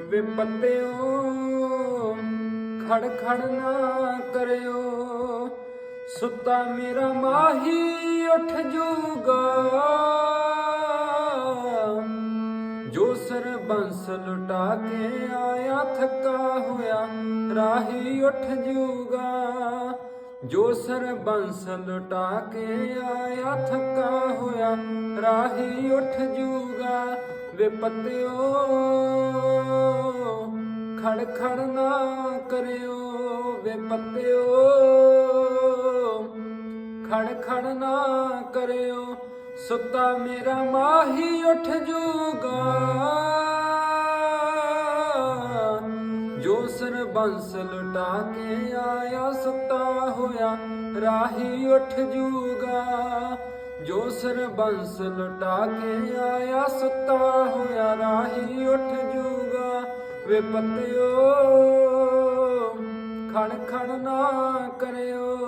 ਵੇ ਪੱਤਿਓ, ਖੜ ਖੜ ਨਾ ਕਰਿਓ। ਸੁੱਤਾ ਮੇਰਾ ਮਾਹੀ ਉੱਠ ਜੂਗਾ। ਜੋ ਸਰ ਬੰਸ ਲੁਟਾ ਕੇ ਆਇਆ, ਥੱਕਾ ਹੋਇਆ, ਰਾਹੀ ਉੱਠ ਜੂਗਾ। ਜੋ ਸਰ ਬੰਸ ਲੁਟਾ ਕੇ ਆਇਆ, ਥੱਕਾ ਹੋਇਆ, ਰਾਹੀ ਉੱਠ ਜੂਗਾ ਵੇ ਖੜ ਖੜ ਨਾ ਕਰਿਓ ਵੇ ਖੜ ਖੜ ਨਾ ਕਰਿਓ, ਸੁੱਤਾ ਮੇਰਾ ਮਾਹੀ ਉੱਠ ਜੂਗਾ। ਜੋ ਬੰਸ ਲੁਟਾ ਕੇ ਆਇਆ ਸੁੱਤਾ ਹੋਇਆ, ਰਾਹੀ ਉੱਠ ਜੂਗਾ। ਜੋ ਸਰ ਬੰਸ ਲਟਾ ਕੇ ਆਇਆ ਸੁੱਤਾ ਹੋਇਆ, ਰਾਹੀ ਉੱਠ ਜੂਗਾ। ਵੇ ਪੱਤਿਓ ਖੜ ਖੜ ਨਾ ਕਰਿਓ।